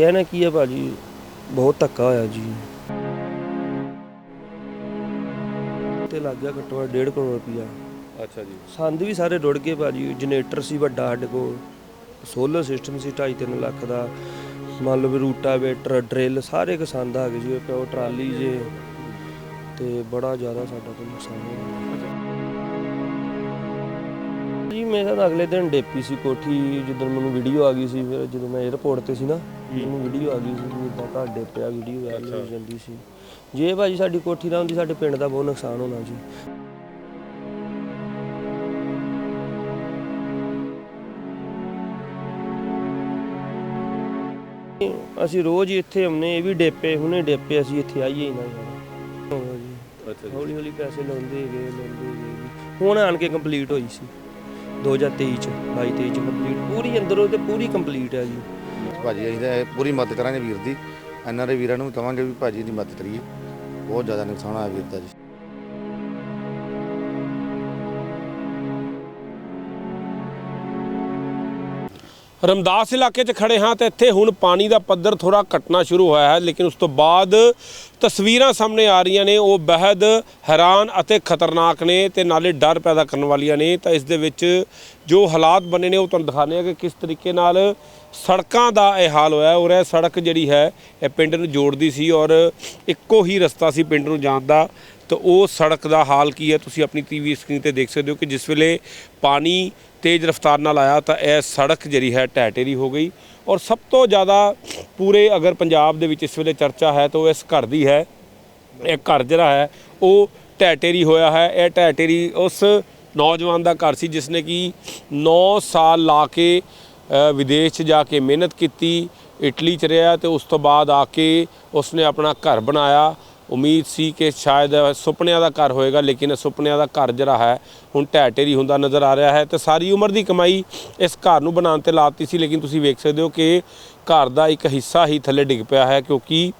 ਕਹਿਣਾ ਕੀ ਹੈ ਭਾਜੀ? ਬਹੁਤ ਧੱਕਾ ਹੋਇਆ ਜੀ। ਤੇ ਲੱਗ ਗਿਆ ਘੱਟੋ ਘੱਟ 1.5 ਕਰੋੜ ਰੁਪਇਆ। ਅੱਛਾ ਜੀ। ਸੰਦ ਵੀ ਸਾਰੇ ਰੁੜ ਗਏ ਭਾਜੀ। ਜਨਰੇਟਰ ਸੀ ਵੱਡਾ ਸਾਡੇ ਕੋਲ। ਸੋਲਰ ਸਿਸਟਮ ਸੀ 2.5 ਲੱਖ ਦਾ। ਮੰਨ ਲਓ ਵੀ ਰੂਟਾਵੇਟਰ ਡਰਿਲ ਸਾਰੇ ਕਿਸਾਨ ਦਾ ਆ ਗਏ ਜੀ। ਉਹ ਪਿਓ ਟਰਾਲੀ ਜੇ। ਤੇ ਬੜਾ ਜ਼ਿਆਦਾ ਸਾਡਾ ਤਾਂ ਨੁਕਸਾਨ ਹੋਇਆ। ਜੀ ਮੈਂ ਤਾਂ ਅਗਲੇ ਦਿਨ ਡੇਪੀ ਸੀ ਕੋਠੀ। ਜਦੋਂ ਮੈਨੂੰ ਵੀਡੀਓ ਆ ਗਈ ਸੀ ਫਿਰ ਜਦੋਂ ਮੈਂ 에어ਪੋਰਟ ਤੇ ਸੀ ਨਾ ਮੈਨੂੰ ਵੀਡੀਓ ਆ ਗਈ ਸੀ ਕਿ ਇਦਾਂ ਘਰ ਡੇਪਿਆ ਵੀਡੀਓ ਵਾਇਰਲ ਹੋ ਜਾਂਦੀ ਸੀ। ਜੇ ਭਾਜੀ ਸਾਡੀ ਕੋਠੀ ਨਾ ਹੁੰਦੀ ਸਾਡੇ ਪਿੰਡ ਦਾ ਬਹੁਤ ਨੁਕਸਾਨ ਹੋਣਾ ਜੀ। ਅਸੀਂ ਰੋਜ਼ ਹੀ ਇੱਥੇ ਆਉਂਦੇ ਇਹ ਵੀ ਡੇਪੇ ਹੁਣੇ ਡੇਪੇ ਅਸੀਂ ਇੱਥੇ ਆਈਏ ਹੀ ਨਾ ਯਾਰ। ਹਾਂ ਜੀ। ਅੱਛਾ ਹੌਲੀ ਹੌਲੀ ਪੈਸੇ ਲਾਉਂਦੇ ਗਏ ਲਾਉਂਦੇ ਗਏ। ਜੀ। ਹੁਣ ਆਣ ਕੇ ਕੰਪਲੀਟ ਹੋਈ ਸੀ। 2023 ਚ 22 23 ਚ ਕੰਪਲੀਟ ਪੂਰੀ ਅੰਦਰੋਂ ਤੇ ਪੂਰੀ ਕੰਪਲੀਟ ਹੈ ਜੀ। ਭਾਜੀ, ਅਸੀਂ ਤਾਂ ਇਹ ਪੂਰੀ ਮਦਦ ਕਰਾਂਗੇ ਵੀਰ ਦੀ। ਇਹਨਾਂ ਦੇ ਵੀਰਾਂ ਨੂੰ ਵੀ ਕਵਾਂਗੇ ਵੀ ਭਾਜੀ ਦੀ ਮਦਦ ਕਰੀਏ। ਬਹੁਤ ਜ਼ਿਆਦਾ ਨੁਕਸਾਨ ਹੋਇਆ ਵੀਰ ਦਾ ਜੀ। ਰਮਦਾਸ ਇਲਾਕੇ 'ਚ ਖੜੇ ਹਾਂ ਤੇ ਇੱਥੇ ਹੁਣ ਪਾਣੀ ਦਾ ਪੱਧਰ ਥੋੜਾ ਘਟਣਾ ਸ਼ੁਰੂ ਹੋਇਆ ਹੈ, ਲੇਕਿਨ ਉਸ ਤੋਂ ਬਾਅਦ ਤਸਵੀਰਾਂ ਸਾਹਮਣੇ ਆ ਰਹੀਆਂ ਨੇ, ਉਹ ਬਹਿਦ ਹੈਰਾਨ ਅਤੇ ਖਤਰਨਾਕ ਨੇ ਤੇ ਨਾਲੇ ਡਰ ਪੈਦਾ ਕਰਨ ਵਾਲੀਆਂ ਨੇ। ਤਾਂ ਇਸ ਦੇ ਵਿੱਚ ਜੋ ਹਾਲਾਤ ਬਣੇ ਨੇ, ਉਹ ਤੁਹਾਨੂੰ ਦਿਖਾਣੇ ਆ ਕਿ ਕਿਸ ਤਰੀਕੇ ਨਾਲ ਸੜਕਾਂ ਦਾ ਇਹ ਹਾਲ ਹੋਇਆ ਔਰ ਇਹ ਸੜਕ ਜਿਹੜੀ ਹੈ, ਇਹ ਪਿੰਡ ਨੂੰ ਜੋੜਦੀ ਸੀ ਔਰ ਇੱਕੋ ਹੀ ਰਸਤਾ ਸੀ ਪਿੰਡ ਨੂੰ ਜਾਣ ਦਾ। ਤਾਂ ਉਹ ਸੜਕ ਦਾ ਹਾਲ ਕੀ ਹੈ? ਤੁਸੀਂ ਆਪਣੀ ਟੀਵੀ ਸਕਰੀਨ ਤੇ ਦੇਖ ਸਕਦੇ ਹੋ ਕਿ ਜਿਸ ਵੇਲੇ ਪਾਣੀ ਤੇਜ਼ ਰਫ਼ਤਾਰ ਨਾਲ ਆਇਆ ਤਾਂ ਇਹ ਸੜਕ ਜਿਹੜੀ ਹੈ ਢਹਿ ਹੋ ਗਈ ਔਰ ਸਭ ਤੋਂ ਜ਼ਿਆਦਾ ਪੂਰੇ ਅਗਰ ਪੰਜਾਬ ਦੇ ਵਿੱਚ ਇਸ ਵੇਲੇ ਚਰਚਾ ਹੈ ਤਾਂ ਉਹ ਇਸ ਘਰ ਦੀ ਹੈ। ਇਹ ਘਰ ਜਿਹੜਾ ਹੈ ਉਹ ਢਹਿ ਢੇਰੀ ਹੋਇਆ ਹੈ। ਇਹ ਢਹਿ ਢੇਰੀ ਉਸ ਨੌਜਵਾਨ ਦਾ ਘਰ ਸੀ ਜਿਸ ਨੇ ਕਿ 9 ਸਾਲ ਲਾ ਕੇ ਵਿਦੇਸ਼ 'ਚ ਜਾ ਕੇ ਮਿਹਨਤ ਕੀਤੀ, ਇਟਲੀ 'ਚ ਰਿਹਾ ਤੇ ਉਸ ਤੋਂ ਬਾਅਦ ਆ ਕੇ ਉਸਨੇ ਆਪਣਾ ਘਰ ਬਣਾਇਆ। ਉਮੀਦ ਸੀ ਕਿ ਸ਼ਾਇਦ ਸੁਪਨਿਆਂ ਦਾ ਘਰ ਹੋਏਗਾ, ਲੇਕਿਨ ਇਹ ਸੁਪਨਿਆਂ ਦਾ ਘਰ ਜਿਹੜਾ ਹੈ, ਹੁਣ ਢਹਿ ਢੇਰੀ ਹੁੰਦਾ ਨਜ਼ਰ ਆ ਰਿਹਾ ਹੈ ਤੇ ਸਾਰੀ ਉਮਰ ਦੀ ਕਮਾਈ ਇਸ ਘਰ ਨੂੰ ਬਣਾਉਣ ਤੇ ਲਾਤੀ ਸੀ, ਲੇਕਿਨ ਤੁਸੀਂ ਵੇਖ ਸਕਦੇ ਹੋ ਕਿ ਘਰ ਦਾ ਇੱਕ ਹਿੱਸਾ ਹੀ ਥੱਲੇ ਡਿੱਗ ਪਿਆ ਹੈ, ਕਿਉਂਕਿ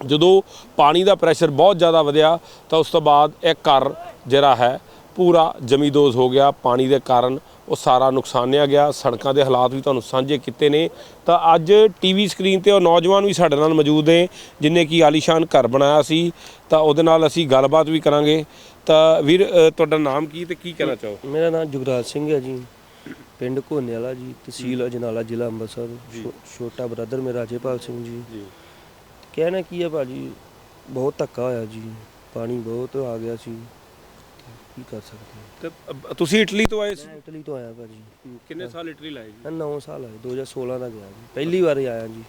ਜਦੋਂ ਪਾਣੀ ਦਾ ਪ੍ਰੈਸ਼ਰ ਬਹੁਤ ਜ਼ਿਆਦਾ ਵਧਿਆ, ਤਾਂ ਉਸ ਤੋਂ ਬਾਅਦ ਇਹ ਘਰ ਜਿਹੜਾ ਹੈ ਪੂਰਾ ਜ਼ਮੀਦੋਜ਼ ਹੋ ਗਿਆ ਪਾਣੀ ਦੇ ਕਾਰਨ ਉਹ ਸਾਰਾ ਨੁਕਸਾਨਿਆ ਗਿਆ ਸੜਕਾਂ ਦੇ ਹਾਲਾਤ ਵੀ ਤੁਹਾਨੂੰ ਸਾਂਝੇ ਕੀਤੇ ਨੇ। ਤਾਂ ਅੱਜ ਟੀਵੀ ਸਕਰੀਨ ਤੇ ਉਹ ਨੌਜਵਾਨ ਵੀ ਸਾਡੇ ਨਾਲ ਮੌਜੂਦ ਨੇ ਜਿਨੇ ਕੀ ਆਲੀਸ਼ਾਨ ਘਰ ਬਣਾਇਆ ਸੀ। ਤਾਂ ਉਹਦੇ ਨਾਲ ਅਸੀਂ ਗੱਲਬਾਤ ਵੀ ਕਰਾਂਗੇ। ਤਾਂ ਵੀਰ ਅ, ਤੁਹਾਡਾ ਨਾਮ ਕੀ ਤੇ ਕੀ ਕਹਿਣਾ ਚਾਹੋ? ਮੇਰਾ ਨਾਮ ਜੁਗਰਾਜ ਸਿੰਘ ਹੈ ਜੀ। ਪਿੰਡ ਘੋਨੇ ਵਾਲਾ ਜੀ ਤਹਿਸੀਲ ਅਜਨਾਲਾ ਜ਼ਿਲ੍ਹਾ ਅੰਮ੍ਰਿਤਸਰ। ਛੋ- ਛੋਟਾ ਬ੍ਰਦਰ ਮੇਰਾ ਰਾਜੇਪਾਲ ਸਿੰਘ ਜੀ। ਜੀ। ਕਹਿਣਾ ਕੀ ਹੈ ਭਾਜੀ? ਬਹੁਤ ਧੱਕਾ ਹੋਇਆ ਜੀ। ਪਾਣੀ ਬਹੁਤ ਆ ਗਿਆ ਸੀ। ਕੀ ਕਰ ਸਕਦੇ। ਹਾਂ। ਤੇ ਤੁਸੀਂ ਇਟਲੀ ਤੋਂ ਆਏ ਸੀ? ਮੈਂ ਇਟਲੀ ਤੋਂ ਆਇਆ ਭਾਜੀ। ਕਿੰਨੇ ਸਾਲ ਇਟਲੀ ਲਾਏ ਜੀ? ਮੈਂ 9 ਸਾਲ ਆਏ 2016 ਦਾ ਗਿਆ ਜੀ। ਪਹਿਲੀ ਵਾਰ ਆਇਆ ਜੀ।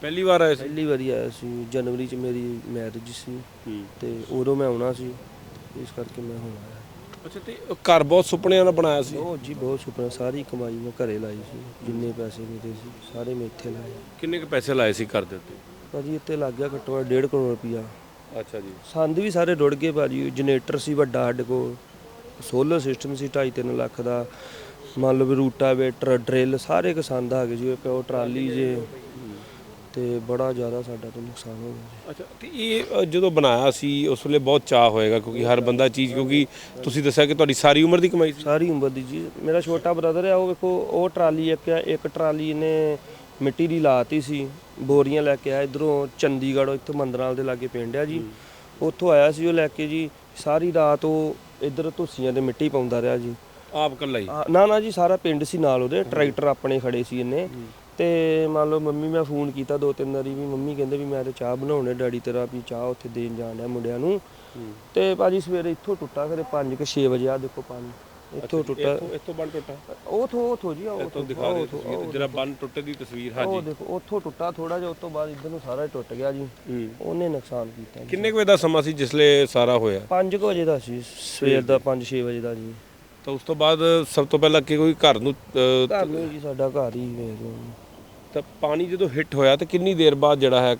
ਪਹਿਲੀ ਵਾਰ ਆਏ ਸੀ? ਪਹਿਲੀ ਵਾਰੀ ਆਇਆ ਸੀ ਜਨਵਰੀ ਚ ਮੇਰੀ ਮੈਰਿਜ ਸੀ। ਹੂੰ। ਤੇ ਉਦੋਂ ਮੈਂ ਆਉਣਾ ਸੀ ਇਸ ਕਰਕੇ ਮੈਂ ਹੁਣ ਆਇਆ। ਅੱਛਾ ਤੇ ਉਹ ਘਰ ਬਹੁਤ ਸੁਪਨਿਆਂ ਨਾਲ ਬਣਾਇਆ ਸੀ? ਉਹ ਜੀ ਬਹੁਤ ਸੁਪਨਾ। ਸਾਰੀ ਕਮਾਈ ਮੈਂ ਘਰੇ ਲਾਈ ਸੀ ਜਿੰਨੇ ਪੈਸੇ ਮਿਲੇ ਸੀ ਸਾਰੇ ਮੈਂ ਇੱਥੇ ਲਾਏ। ਕਿੰਨੇ ਕੁ ਪੈਸੇ ਲਾਏ ਸੀ ਘਰ ਦੇ ਉੱਤੇ? ਭਾਜੀ ਇੱਥੇ ਲੱਗ ਗਿਆ ਘੱਟੋ ਘੱਟ 1.5 ਕਰੋੜ ਰੁਪਇਆ। ਅੱਛਾ ਜੀ। ਸੰਦ ਵੀ ਸਾਰੇ ਰੁੜ ਗਏ ਭਾਜੀ। ਜਨਰੇਟਰ ਸੀ ਵੱਡਾ ਸਾਡੇ ਕੋਲ। ਸੋਲਰ ਸਿਸਟਮ ਸੀ 2.5 ਲੱਖ ਦਾ। ਮੰਨ ਲਓ ਵੀ ਰੂਟਾਵੇਟਰ ਡਰਿਲ ਸਾਰੇ ਕਿਸਾਨ ਦਾ ਆ ਗਏ ਜੀ। ਉਹ ਪਿਓ ਟਰਾਲੀ ਜੇ। ਤੇ ਬੜਾ ਜ਼ਿਆਦਾ ਸਾਡਾ ਤਾਂ ਨੁਕਸਾਨ ਹੋ ਗਿਆ ਅੱਛਾ ਤੇ ਇਹ ਜਦੋਂ ਬਣਾਇਆ ਸੀ ਉਸ ਵੇਲੇ ਬਹੁਤ ਚਾਹ ਹੋਏਗਾ ਕਿਉਂਕਿ ਹਰ ਬੰਦਾ ਚੀਜ਼ ਕਿਉਂਕਿ ਤੁਸੀਂ ਦੱਸਿਆ ਕਿ ਤੁਹਾਡੀ ਸਾਰੀ ਉਮਰ ਦੀ ਕਮਾਈ ਸੀ। ਸਾਰੀ ਉਮਰ ਦੀ ਜੀ। ਮੇਰਾ ਛੋਟਾ ਬ੍ਰਦਰ ਆ ਉਹ ਵੇਖੋ ਉਹ ਟਰਾਲੀ ਇੱਕ ਆ ਇੱਕ ਟਰਾਲੀ ਨੇ ਮਿੱਟੀ ਦੀ ਲਾਤੀ ਸੀ ਬੋਰੀਆਂ ਲੈ ਕੇ ਆਇਆ ਇਧਰੋਂ ਚੰਡੀਗੜ੍ਹੋਂ ਇੱਥੋਂ ਮੰਦਰਾਲ ਦੇ ਲਾਗੇ ਪਿੰਡ ਆ ਜੀ। ਉੱਥੋਂ ਆਇਆ ਸੀ ਉਹ ਲੈ ਕੇ ਜੀ ਸਾਰੀ ਰਾਤ ਉਹ ਇਧਰ ਧੁੱਸੀਆਂ ਤੇ ਮਿੱਟੀ ਪਾਉਂਦਾ ਰਿਹਾ ਜੀ। ਆਪ ਕੱਲਾ ਹੀ? ਨਾ ਨਾ ਜੀ ਸਾਰਾ ਪਿੰਡ ਸੀ ਨਾਲ ਉਹਦੇ ਟਰੈਕਟਰ ਆਪਣੇ ਖੜੇ ਸੀ ਇੰਨੇ। ਤੇ ਮੰਨ ਲਓ ਮੰਮੀ ਮੈਂ ਫੋਨ ਕੀਤਾ ਦੋ ਤਿੰਨ ਵਾਰੀ ਵੀ ਮੰਮੀ ਕਹਿੰਦੇ ਵੀ ਮੈਂ ਤੇ ਚਾਹ ਬਣਾਉਣੇ ਡੈਡੀ ਤੇਰਾ ਵੀ ਚਾਹ ਉੱਥੇ ਦੇਣ ਜਾਣ ਡਿਆ ਮੁੰਡਿਆਂ ਨੂੰ। ਤੇ ਭਾਜੀ ਸਵੇਰੇ ਇੱਥੋਂ ਟੁੱਟਾ ਕਰੇ 5 ਕਿ 6 ਵਜੇ ਆ ਦੇਖੋ ਪਾਣੀ। ਇੱਥੋਂ ਟੁੱਟਾ। ਇੱਥੋਂ ਬੰਨ ਟੁੱਟਾ? ਉਹ ਥੋ ਉਹ ਥੋ ਜੀ ਉਹ ਇੱਥੋਂ ਦਿਖਾ ਦਿਓ ਤਸਵੀਰ ਜਿਹੜਾ ਬੰਨ ਟੁੱਟੇ ਦੀ ਤਸਵੀਰ ਉਹ ਹਾਂਜੀ ਦੇਖੋ ਉੱਥੋਂ ਟੁੱਟਾ ਥੋੜਾ ਜਿਹਾ ਉਸ ਤੋਂ ਬਾਅਦ ਇੱਧਰ ਨੂੰ ਸਾਰਾ ਟੁੱਟ ਗਿਆ ਜੀ। ਉਹਨੇ ਨੁਕਸਾਨ ਕੀਤਾ ਕਿੰਨੇ ਵਜੇ ਦਾ ਸਮਾਂ ਸੀ ਜਿਸਲੇ ਸਾਰਾ ਹੋਇਆ? 5 ਵਜੇ ਦਾ ਸੀ ਸਵੇਰ ਦਾ 5-6 ਵਜੇ ਦਾ ਜੀ। ਤਾਂ ਉਸ ਤੋਂ ਬਾਅਦ ਸਭ ਤੋਂ ਪਹਿਲਾਂ ਕਿ ਕੋਈ ਘਰ ਨੂੰ ਘਰ ਨੂੰ ਜੀ ਸਾਡਾ ਘਰ ਹੀ ਵੇਖ ਲਓ। ਤਾਂ ਪਾਣੀ ਜਦੋਂ ਹਿੱਟ ਹੋਇਆ ਤਾਂ ਕਿੰਨੀ ਦੇਰ ਬਾਅਦ ਜਿਹੜਾ ਹੈ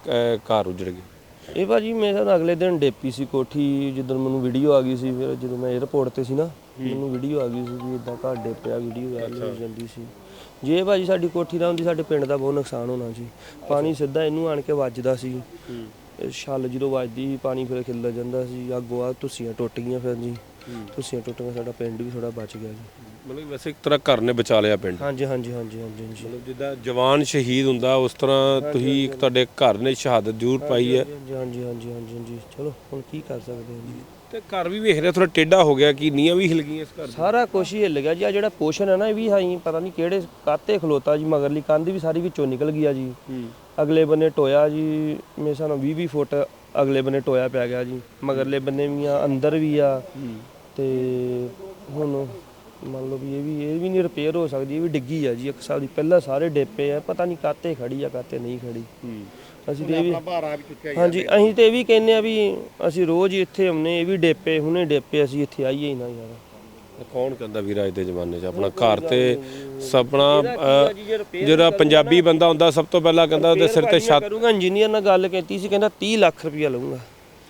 ਘਰ ਉਜੜ ਗਿਆ? ਇਹ ਭਾਜੀ ਮੈਂ ਤਾਂ ਅਗਲੇ ਦਿਨ ਡੇਪੀ ਸੀ ਕੋਠੀ ਜਦੋਂ ਮੈਨੂੰ ਵੀਡੀਓ ਆ ਗਈ ਸੀ ਫਿਰ ਜਦੋਂ ਮੈਂ 에어ਪੋਰਟ ਤੇ ਸੀ ਨਾ ਮੈਨੂੰ ਵੀਡੀਓ ਆ ਗਈ ਸੀ ਵੀ ਇਦਾਂ ਘਰ ਡੇਪਿਆ ਵੀਡੀਓ ਵਾਇਰਲ ਹੋ ਜਾਂਦੀ ਸੀ। ਜੇ ਭਾਜੀ ਸਾਡੀ ਕੋਠੀ ਨਾ ਹੁੰਦੀ ਸਾਡੇ ਪਿੰਡ ਦਾ ਬਹੁਤ ਨੁਕਸਾਨ ਹੋਣਾ ਸੀ ਪਾਣੀ ਸਿੱਧਾ ਇਹਨੂੰ ਆਣ ਕੇ ਵੱਜਦਾ ਸੀ। ਛੱਲ ਜਦੋਂ ਵੱਜਦੀ ਸੀ ਪਾਣੀ ਫਿਰ ਖਿੱਲ ਜਾਂਦਾ ਸੀ ਅੱਗੋਂ ਆ ਤੁਸੀਆਂ ਟੁੱਟ ਗਈਆਂ ਫਿਰ ਜੀ। ਤੁਸੀਆਂ ਟੁੱਟ ਗਈਆਂ ਸਾਡਾ ਪਿੰਡ ਵੀ ਥੋੜਾ ਬਚ ਗਿਆ ਜੀ। ਮਤਲਬ ਵੈਸੇ ਇੱਕ ਤਰ੍ਹਾਂ ਘਰ ਨੇ ਬਚਾ ਲਿਆ ਪਿੰਡ। ਹਾਂਜੀ ਹਾਂਜੀ ਹਾਂਜੀ ਹਾਂਜੀ ਹਾਂਜੀ। ਮਤਲਬ ਜਿੱਦਾਂ ਜਵਾਨ ਸ਼ਹੀਦ ਹੁੰਦਾ ਉਸ ਤਰ੍ਹਾਂ ਤੁਸੀਂ ਇੱਕ ਤੁਹਾਡੇ ਘਰ ਨੇ ਸ਼ਹਾਦਤ ਜ਼ਰੂਰ ਪਾਈ ਹੈ। ਹਾਂਜੀ ਹਾਂਜੀ ਹਾਂਜੀ ਹਾਂਜੀ ਹਾਂਜੀ। ਚਲੋ ਹੁਣ ਕੀ ਕਰ ਸਕਦੇ ਹਾਂ ਜੀ? ਤੇ ਘਰ ਵੀ ਵੇਖ ਰਿਹਾ ਥੋੜਾ ਟੇਢਾ ਹੋ ਗਿਆ ਕਿ ਨੀਆਂ ਵੀ ਹਿਲ ਗਈਆਂ ਇਸ ਘਰ ਦੀਆਂ ਸਾਰਾ ਕੁਛ ਹੀ ਹਿੱਲ ਗਿਆ ਜੀ। ਆ ਜਿਹੜਾ ਪੋਸ਼ਨ ਹੈ ਨਾ ਇਹ ਵੀ ਹਾਈ ਪਤਾ ਨਹੀਂ ਕਿਹੜੇ ਕਾਤੇ ਖਲੋਤਾ ਜੀ ਮਗਰਲੀ ਕੰਧ ਵੀ ਸਾਰੀ ਵਿੱਚੋਂ ਨਿਕਲ ਗਈ ਆ ਜੀ। ਅਗਲੇ ਬੰਨੇ ਟੋਇਆ ਜੀ ਮੇਰੇ ਨਾਲ 20 20 ਫੁੱਟ ਅਗਲੇ ਬੰਨੇ ਟੋਇਆ ਪੈ ਗਿਆ ਜੀ। ਮਗਰਲੇ ਬੰਨੇ ਵੀ ਆ ਅੰਦਰ ਵੀ ਆ। ਤੇ ਹੁਣ ਮੰਨ ਲਓ ਵੀ ਇਹ ਵੀ ਇਹ ਵੀ ਨਹੀਂ ਰਿਪੇਅਰ ਹੋ ਸਕਦੀ ਇਹ ਵੀ ਡਿੱਗੀ ਆ ਜੀ ਇੱਕ ਸਾਲ ਦੀ। ਪਹਿਲਾਂ ਸਾਰੇ ਡੇਪੇ ਆ ਪਤਾ ਨਹੀਂ ਕਾਤੇ ਖੜੀ ਆ ਕਾਤੇ ਨਹੀਂ ਖੜੀ। ਅਸੀਂ ਤੇ ਇਹ ਵੀ ਹਾਂਜੀ ਅਸੀਂ ਤੇ ਇਹ ਵੀ ਕਹਿੰਨੇ ਆ ਵੀ ਅਸੀਂ ਰੋਜ਼ ਹੀ ਇੱਥੇ ਆਉਨੇ ਇਹ ਵੀ ਡੇਪੇ ਹੁਣੇ ਡੇਪੇ ਅਸੀਂ ਇੱਥੇ ਆਈਏ ਹੀ ਨਾ ਯਾਰ। ਕੌਣ ਕਹਿੰਦਾ ਵੀਰ ਅੱਜ ਦੇ ਜ਼ਮਾਨੇ 'ਚ? ਆਪਣਾ ਘਰ ਤੇ ਸਪਨਾ ਜਿਹੜਾ ਪੰਜਾਬੀ ਬੰਦਾ ਹੁੰਦਾ ਸਭ ਤੋਂ ਪਹਿਲਾਂ ਕਹਿੰਦਾ ਉਹਦੇ ਸਿਰ ਤੇ ਛੱਤ। ਕਰੂੰਗਾ ਇੰਜੀਨੀਅਰ ਨਾਲ ਗੱਲ ਕੀਤੀ ਸੀ ਕਹਿੰਦਾ 30 ਲੱਖ ਰੁਪਇਆ ਲਵਾਂਗਾ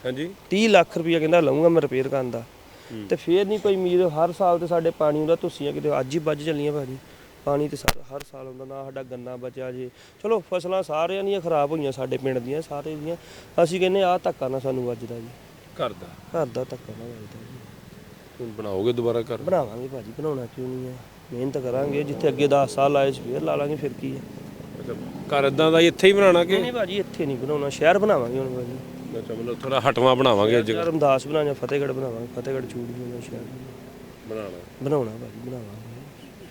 ਹਾਂਜੀ। 30 ਲੱਖ ਰੁਪਇਆ ਕਹਿੰਦਾ ਲਵਾਂਗਾ ਮੈਂ ਰਿਪੇਅਰ ਕਰਨ ਦਾ। ਤੇ ਫੇਰ ਨਹੀਂ ਕੋਈ ਉਮੀਦ ਹਰ ਸਾਲ ਤੇ ਸਾਡੇ ਪਾਣੀ ਹੁੰਦਾ ਤੁਸੀਆਂ ਕਿਤੇ ਅੱਜ ਹੀ ਵੱਜ ਚੱਲੀਆਂ ਭਾਜੀ। ਪਾਣੀ ਤੇ ਸਾਰਾ ਹਰ ਸਾਲ ਹੁੰਦਾ ਨਾ ਸਾਡਾ ਗੰਨਾ ਬਚਿਆ ਜੇ। ਚਲੋ ਫਸਲਾਂ ਸਾਰਿਆਂ ਦੀਆਂ ਖਰਾਬ ਹੋਈਆਂ ਸਾਡੇ ਪਿੰਡ ਦੀਆਂ ਸਾਰੇ ਦੀਆਂ। ਅਸੀਂ ਕਹਿੰਨੇ ਆਹ ਧੱਕਾ ਨਾ ਸਾਨੂੰ ਵੱਜਦਾ ਜੀ। ਘਰ ਦਾ? ਘਰ ਦਾ ਧੱਕਾ ਨਾ ਵੱਜਦਾ ਜੀ। ਹੁਣ ਬਣਾਓਗੇ ਦੁਬਾਰਾ ਘਰ? ਬਣਾਵਾਂਗੇ ਭਾਜੀ ਬਣਾਉਣਾ ਕਿਉਂ ਨਹੀਂ ਹੈ ਮਿਹਨਤ ਕਰਾਂਗੇ ਜਿੱਥੇ ਅੱਗੇ 10 ਸਾਲ ਆਏ ਸੀ ਫੇਰ ਲਾ ਲਾਂਗੇ ਫਿਰ ਕੀ ਹੈ ਘਰ ਇਦਾਂ ਦਾ ਇੱਥੇ ਹੀ ਬਣਾਉਣਾ ਕਿ? ਨਹੀਂ ਭਾਜੀ ਇੱਥੇ ਨਹੀਂ ਬਣਾਉਣਾ ਸ਼ਹਿਰ ਬਣਾਵਾਂਗੇ ਹੁਣ ਭਾਜੀ। ਅੱਛਾ ਮਤਲਬ ਥੋੜਾ ਹਟਵਾ ਬਣਾਵਾਂਗੇ ਜਗ੍ਹਾ ਰਮਦਾਸ ਬਣਾਉਣਾ ਫਤਿਹਗੜ੍ਹ ਬਣਾਵਾਂਗੇ ਫਤਿਹਗੜ੍ਹ ਚੂੜੀ ਹੋਣਾ ਸ਼ਹਿਰ ਬਣਾਉਣਾ। ਬਣਾਉਣਾ ਭਾਜੀ ਬਣਾਵਾਂਗੇ।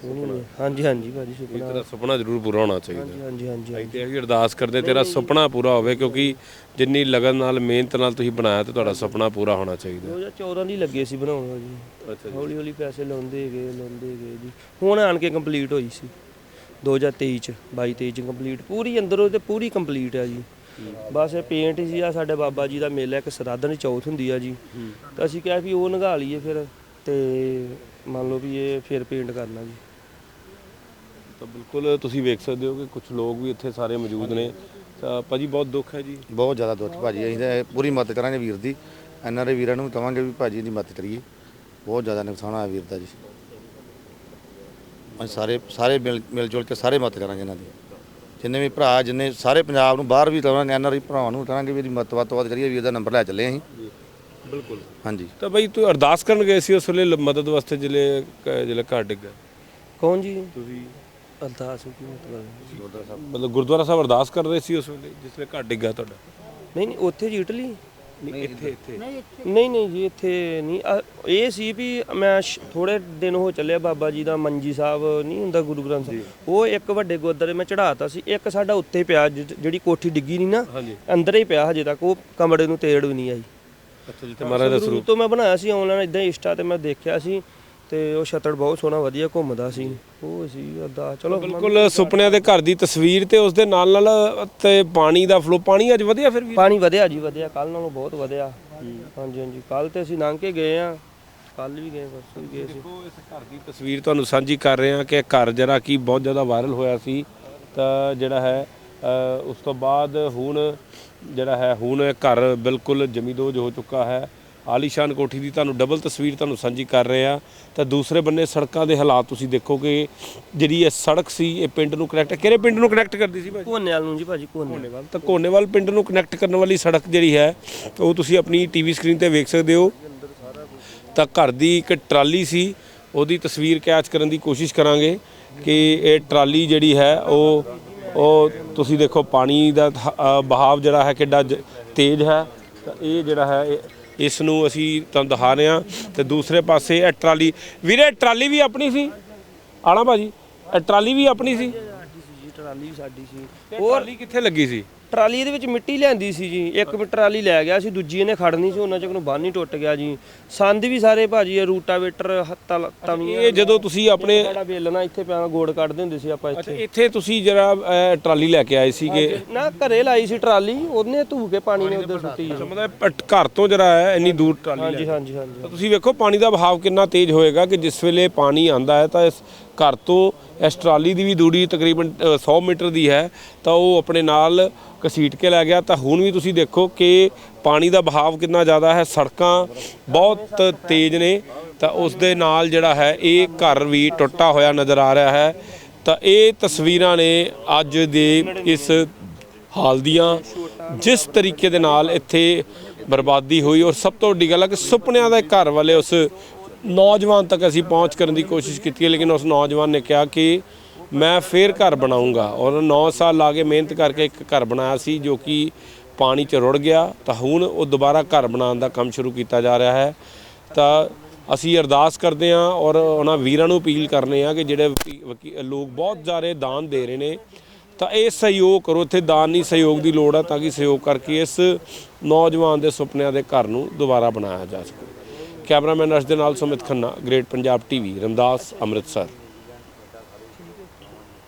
ਸੋਹਣੀ ਹੈ। ਹਾਂਜੀ ਹਾਂਜੀ ਭਾਜੀ ਵੀ ਸੁਪਨਾ। ਤੇਰਾ ਸੁਪਨਾ ਜ਼ਰੂਰ ਪੂਰਾ ਹੋਣਾ ਚਾਹੀਦਾ। ਹਾਂਜੀ ਹਾਂਜੀ ਹਾਂਜੀ ਅਸੀਂ ਤੇ ਇਹ ਵੀ ਅਰਦਾਸ ਕਰਦੇ ਤੇਰਾ ਸੁਪਨਾ ਪੂਰਾ ਹੋਵੇ ਕਿਉਂਕਿ ਜਿੰਨੀ ਲਗਨ ਨਾਲ ਮਿਹਨਤ ਨਾਲ ਤੁਸੀਂ ਬਣਾਇਆ ਤੇ ਤੁਹਾਡਾ ਸੁਪਨਾ ਪੂਰਾ ਹੋਣਾ ਚਾਹੀਦਾ। 2014 ਦੀ ਲੱਗੇ ਸੀ ਬਣਾਉਣ ਜੀ। ਅੱਛਾ ਹੌਲੀ ਹੌਲੀ ਪੈਸੇ ਲਾਉਂਦੇ ਗਏ ਲਾਉਂਦੇ ਗਏ ਜੀ। ਹੁਣ ਆਣ ਕੇ ਕੰਪਲੀਟ ਹੋਈ ਸੀ। 2023 ਚ 22 23 ਚ ਕੰਪਲੀਟ ਪੂਰੀ ਅੰਦਰੋਂ ਤੇ ਪੂਰੀ ਕੰਪਲੀਟ ਆ ਜੀ। ਬਸ ਇਹ ਪੇਂਟ ਹੀ ਆ ਸਾਡੇ ਬਾਬਾ ਜੀ ਦਾ ਮੇਲਾ ਇੱਕ ਸਰਾਧਨ ਚੌਥ ਹੁੰਦੀ ਆ ਜੀ। ਤਾਂ ਅਸੀਂ ਕਿਹਾ ਵੀ ਉਹ ਨਗਾ ਲਈਏ ਫਿਰ ਤੇ ਮੰਨ ਲਓ ਵੀ ਇਹ ਫਿਰ ਪੇਂਟ ਕਰਨਾ ਜੀ। ਤਾਂ ਬਿਲਕੁਲ ਤੁਸੀਂ ਵੇਖ ਸਕਦੇ ਹੋ ਕਿ ਕੁਝ ਲੋਕ ਵੀ ਇੱਥੇ ਸਾਰੇ ਮੌਜੂਦ ਨੇ। ਤਾਂ ਭਾਜੀ ਬਹੁਤ ਦੁੱਖ ਹੈ ਜੀ। ਬਹੁਤ ਜ਼ਿਆਦਾ ਦੁੱਖ ਭਾਜੀ ਅਸੀਂ ਤਾਂ ਪੂਰੀ ਮਦਦ ਕਰਾਂਗੇ ਵੀਰ ਦੀ। ਇਹਨਾਂ ਦੇ ਵੀਰਾਂ ਨੂੰ ਵੀ ਕਵਾਂਗੇ ਵੀ ਭਾਜੀ ਦੀ ਮਦਦ ਕਰੀਏ। ਬਹੁਤ ਜ਼ਿਆਦਾ ਨੁਕਸਾਨ ਹੋਇਆ ਵੀਰ ਦਾ ਜੀ। ਅਸੀਂ ਸਾਰੇ ਸਾਰੇ ਮਿਲ ਮਿਲ ਜੁਲ ਕੇ ਸਾਰੇ ਮਦਦ ਕਰਾਂਗੇ ਇਹਨਾਂ ਦੀ। ਜਿੰਨੇ ਵੀ ਭਰਾ ਜਿੰਨੇ ਸਾਰੇ ਪੰਜਾਬ ਨੂੰ ਬਾਹਰ ਵੀ ਕਰਾਂਗੇ ਇਹਨਾਂ ਦੇ ਭਰਾਵਾਂ ਨੂੰ ਕਰਾਂਗੇ ਵੀ ਇਹਦੀ ਵੱਧ ਤੋਂ ਵੱਧ ਕਰੀਏ ਵੀਰ ਦਾ ਨੰਬਰ ਲੈ ਚੱਲੇ ਅਸੀਂ। ਬਿਲਕੁਲ। ਹਾਂਜੀ। ਤਾਂ ਭਾਈ ਤੂੰ ਅਰਦਾਸ ਕਰਨ ਗਏ ਸੀ ਉਸ ਵੇਲੇ ਮਦਦ ਵਾਸਤੇ ਜਿਹੜੇ ਕ- ਜਿਹੜੇ ਘਰ ਡਿੱਗਾ ਕੌਣ ਜੀ? ਤੁਸੀਂ? ਅਰਦਾਸ ਕੀ ਮਤਲਬ ਮਤਲਬ ਗੁਰਦੁਆਰਾ ਸਾਹਿਬ ਅਰਦਾਸ ਕਰ ਰਹੇ ਸੀ ਉਸ ਵੇਲੇ ਜਿਸ ਵੇਲੇ ਘਰ ਡਿੱਗਾ ਤੁਹਾਡਾ? ਨਹੀਂ ਨਹੀਂ ਉੱਥੇ ਜੀ ਇਟਲੀ। ਨਹੀਂ ਇੱਥੇ ਇੱਥੇ। ਨਹੀਂ ਨਹੀਂ ਜੀ ਇੱਥੇ ਨਹੀਂ। ਅ, ਇਹ ਸੀ ਵੀ ਮੈਂ ਥੋੜੇ ਦਿਨ ਹੋ ਚੱਲਿਆ ਬਾਬਾ ਜੀ ਦਾ ਮੰਜੀ ਸਾਹਿਬ ਨਹੀਂ ਹੁੰਦਾ ਗੁਰੂ ਗ੍ਰੰਥ ਸਾਹਿਬ। ਉਹ ਇੱਕ ਵੱਡੇ ਗੁਰਦੁਆਰੇ ਮੈਂ ਚੜਾਤਾ ਸੀ। ਇੱਕ ਸਾਡਾ ਉੱਤੇ ਪਿਆ ਜਿਹੜੀ ਕੋਠੀ ਡਿੱਗੀ ਨਹੀਂ ਨਾ ਹਾਂਜੀ। ਅੰਦਰ ਹੀ ਪਿਆ ਹਜੇ ਤੱਕ। ਉਹ ਕਮਰੇ ਨੂੰ ਤੇੜ ਵੀ ਨਹੀਂ ਆਈ। ਅੱਛਾ ਜਿੱਥੇ ਮਹਾਰਾਜ ਦਾ ਸਰੂਪ। ਤੋਂ ਮੈਂ ਬਣਾਇਆ ਸੀ ਆਨਲਾਈਨ ਇਦਾਂ ਇੰਸਟਾ ਤੇ ਮੈਂ ਦੇਖਿਆ ਸੀ। ਤੇ ਉਹ ਛੱਤੜ ਬਹੁਤ ਸੋਹਣਾ ਵਧੀਆ ਘੁੰਮਦਾ ਸੀ। ਉਹ ਸੀ ਅਦਾ ਚਲੋ ਬਿਲਕੁਲ ਸੁਪਨਿਆਂ ਦੇ ਘਰ ਦੀ ਤਸਵੀਰ ਤੇ ਉਸ ਦੇ ਨਾਲ ਨਾਲ ਤੇ ਪਾਣੀ ਦਾ ਫਲੋ ਪਾਣੀ ਅੱਜ ਵਧਿਆ ਫਿਰ ਵੀ? ਪਾਣੀ ਵਧਿਆ ਜੀ ਵਧਿਆ। ਕੱਲ ਨਾਲੋਂ ਬਹੁਤ ਵਧਿਆ। ਹਾਂਜੀ ਹਾਂਜੀ। ਕੱਲ ਤੇ ਅਸੀਂ ਲੰਘ ਕੇ ਗਏ ਆ। ਕੱਲ ਵੀ ਗਏ ਪਰਸੋਂ ਵੀ ਗਏ ਸੀ। ਦੇਖੋ ਇਸ ਘਰ ਦੀ ਤਸਵੀਰ ਤੁਹਾਨੂੰ ਸਾਂਝੀ ਕਰ ਰਹੇ ਹਾਂ ਕਿ ਇਹ ਘਰ ਜਿਹੜਾ ਕੀ ਬਹੁਤ ਜ਼ਿਆਦਾ ਵਾਇਰਲ ਹੋਇਆ ਸੀ। ਤਾਂ ਜਿਹੜਾ ਹੈ ਉਸ ਤੋਂ ਬਾਅਦ ਹੁਣ ਜਿਹੜਾ ਹੈ ਹੁਣ ਇਹ ਘਰ ਬਿਲਕੁਲ ਜ਼ਮੀਦੋਜ ਹੋ ਚੁੱਕਾ ਹੈ। ਆਲੀਸ਼ਾਨ ਕੋਠੀ ਦੀ ਤੁਹਾਨੂੰ ਡਬਲ ਤਸਵੀਰ ਤੁਹਾਨੂੰ ਸਾਂਝੀ ਕਰ ਰਹੇ ਆ ਤਾਂ ਦੂਸਰੇ ਬੰਨੇ ਸੜਕਾਂ ਦੇ ਹਾਲਾਤ ਤੁਸੀਂ ਦੇਖੋ ਕਿ ਜਿਹੜੀ ਇਹ ਸੜਕ ਸੀ ਇਹ ਪਿੰਡ ਨੂੰ ਕਨੈਕਟ ਕਿਹੜੇ ਪਿੰਡ ਨੂੰ ਕਨੈਕਟ ਕਰਦੀ ਸੀ ਭਾਜੀ? ਕੋਨੇਵਾਲ ਨੂੰ ਜੀ ਭਾਜੀ ਕੋਨੇ ਕੋਨੇਵਾਲ ਤਾਂ ਕੋਨੇਵਾਲ ਪਿੰਡ ਨੂੰ ਕਨੈਕਟ ਕਰਨ ਵਾਲੀ ਸੜਕ ਜਿਹੜੀ ਹੈ ਉਹ ਤੁਸੀਂ ਆਪਣੀ ਟੀਵੀ ਸਕਰੀਨ ਤੇ ਵੇਖ ਸਕਦੇ ਹੋ। ਤਾਂ ਘਰ ਦੀ ਇੱਕ ਟਰਾਲੀ ਸੀ ਉਹਦੀ ਤਸਵੀਰ ਕੈਚ ਕਰਨ ਦੀ ਕੋਸ਼ਿਸ਼ ਕਰਾਂਗੇ ਕਿ ਇਹ ਟਰਾਲੀ ਜਿਹੜੀ ਹੈ ਉਹ ਉਹ ਤੁਸੀਂ ਦੇਖੋ ਪਾਣੀ ਦਾ ਅ, ਬਹਾਵ ਜਿਹੜਾ ਹੈ ਕਿੱਡਾ ਜ- ਤੇਜ਼ ਹੈ। ਤਾਂ ਇਹ ਜਿਹੜਾ ਹੈ ਇਹ- ਇਸ ਨੂੰ ਅਸੀਂ ਤੁਹਾਨੂੰ ਦਿਖਾ ਰਹੇ ਹਾਂ। ਤੇ ਦੂਸਰੇ ਪਾਸੇ ਇਹ ਟਰਾਲੀ। ਵੀਰੇ ਟਰਾਲੀ ਵੀ ਆਪਣੀ ਸੀ? ਆਣਾ ਭਾਜੀ ਇਹ ਟਰਾਲੀ ਵੀ ਆਪਣੀ ਸੀ? ਟਰਾਲੀ ਸਾਡੀ ਸੀ। ਟਰਾਲੀ ਕਿੱਥੇ ਲੱਗੀ ਸੀ? ਟਰਾਲੀ ਦੇ ਵਿੱਚ ਮਿੱਟੀ ਲਿਆਂਦੀ ਸੀ ਜੀ। ਇੱਕ ਟਰਾਲੀ ਲੈ ਗਿਆ ਸੀ ਦੂਜੀ ਇਹਨੇ ਖੜਨੀ ਸੀ ਉਹਨਾਂ ਚ ਨੂੰ ਬੰਨ ਹੀ ਟੁੱਟ ਗਿਆ ਜੀ। ਸੰਦ ਵੀ ਸਾਰੇ ਭਾਜੀ ਇਹ ਰੂਟਾਵੇਟਰ ਹੱਤਾਂ ਤਵੀਆਂ ਇਹ ਜਦੋਂ ਤੁਸੀਂ ਆਪਣੇ ਸਾਡਾ ਵੇਲਣਾ ਇੱਥੇ ਪਿਆ ਗੋੜ ਕੱਢਦੇ ਹੁੰਦੇ ਸੀ ਆਪਾਂ ਅੱਛਾ ਇੱਥੇ ਇੱਥੇ ਤੁਸੀਂ ਜਿਹੜਾ ਟਰਾਲੀ ਲੈ ਕੇ ਆਏ ਸੀਗੇ। ਨਾ ਘਰੇ ਲਾਈ ਸੀ ਟਰਾਲੀ ਉਹਨੇ ਧੂ ਕੇ ਪਾਣੀ ਨੇ ਉੱਧਰ ਸੁੱਟੀ ਮਤਲਬ ਪ- ਘਰ ਤੋਂ ਜਿਹੜਾ ਹੈ ਇੰਨੀ ਦੂਰ ਟਰਾਲੀ ਹਾਂਜੀ ਹਾਂਜੀ ਹਾਂਜੀ ਤੁਸੀਂ ਵੇਖੋ ਪਾਣੀ ਦਾ ਵਹਾਅ ਕਿੰਨਾ ਤੇਜ਼ ਹੋਏਗਾ ਕਿ ਜਿਸ ਵੇਲੇ ਪਾਣੀ ਆਂਦਾ ਹੈ ਤਾਂ ਇਸ ਘਰ ਤੋਂ ਇਸ ਟਰਾਲੀ ਦੀ ਵੀ ਦੂਰੀ ਤਕਰੀਬਨ ਅ, 100 ਮੀਟਰ ਦੀ ਹੈ ਤਾਂ ਉਹ ਆਪਣੇ ਨਾਲ ਘਸੀਟ ਕੇ ਲੈ ਗਿਆ। ਤਾਂ ਹੁਣ ਵੀ ਤੁਸੀਂ ਦੇਖੋ ਕਿ ਪਾਣੀ ਦਾ ਬਹਾਵ ਕਿੰਨਾ ਜ਼ਿਆਦਾ ਹੈ ਸੜਕਾਂ ਬਹੁਤ ਤੇਜ਼ ਨੇ ਤਾਂ ਉਸ ਦੇ ਨਾਲ ਜਿਹੜਾ ਹੈ ਇਹ ਘਰ ਵੀ ਟੁੱਟਾ ਹੋਇਆ ਨਜ਼ਰ ਆ ਰਿਹਾ ਹੈ। ਤਾਂ ਇਹ ਤਸਵੀਰਾਂ ਨੇ ਅੱਜ ਦੇ ਇਸ ਹਾਲ ਦੀਆਂ ਜਿਸ ਤਰੀਕੇ ਦੇ ਨਾਲ ਇੱਥੇ ਬਰਬਾਦੀ ਹੋਈ ਔਰ ਸਭ ਤੋਂ ਵੱਡੀ ਗੱਲ ਹੈ ਕਿ ਸੁਪਨਿਆਂ ਦੇ ਘਰ ਵਾਲੇ ਉਸ ਨੌਜਵਾਨ ਤੱਕ ਅਸੀਂ ਪਹੁੰਚ ਕਰਨ ਦੀ ਕੋਸ਼ਿਸ਼ ਕੀਤੀ ਹੈ, ਲੇਕਿਨ ਉਸ ਨੌਜਵਾਨ ਨੇ ਕਿਹਾ ਕਿ ਮੈਂ ਫੇਰ ਘਰ ਬਣਾਉਂਗਾ। ਔਰ 9 ਸਾਲ ਲਾ ਕੇ ਮਿਹਨਤ ਕਰਕੇ ਇੱਕ ਘਰ ਬਣਾਇਆ ਸੀ, ਜੋ ਕਿ ਪਾਣੀ 'ਚ ਰੁੜ ਗਿਆ। ਤਾਂ ਹੁਣ ਉਹ ਦੁਬਾਰਾ ਘਰ ਬਣਾਉਣ ਦਾ ਕੰਮ ਸ਼ੁਰੂ ਕੀਤਾ ਜਾ ਰਿਹਾ ਹੈ। ਤਾਂ ਅਸੀਂ ਅਰਦਾਸ ਕਰਦੇ ਹਾਂ ਔਰ ਉਹਨਾਂ ਵੀਰਾਂ ਨੂੰ ਅਪੀਲ ਕਰਨੇ ਆ ਕਿ ਜਿਹੜੇ ਲੋਕ ਬਹੁਤ ਜ਼ਿਆਦਾ ਦਾਨ ਦੇ ਰਹੇ ਨੇ, ਤਾਂ ਇਹ ਸਹਿਯੋਗ ਕਰੋ। ਇੱਥੇ ਦਾਨ ਨਹੀਂ, ਸਹਿਯੋਗ ਦੀ ਲੋੜ ਹੈ ਤਾਂ ਕਿ ਸਹਿਯੋਗ ਕਰਕੇ ਇਸ ਨੌਜਵਾਨ ਦੇ ਸੁਪਨਿਆਂ ਦੇ ਘਰ ਨੂੰ ਦੁਬਾਰਾ ਬਣਾਇਆ ਜਾ ਸਕੇ। ਕੈਮਰਾਮੈਨ ਅਰਸ਼ ਦੇ ਨਾਲ ਸੁਮਿਤ ਖੰਨਾ ਗ੍ਰੇਟ ਪੰਜਾਬ ਟੀਵੀ ਰਮਦਾਸ ਅੰਮ੍ਰਿਤਸਰ।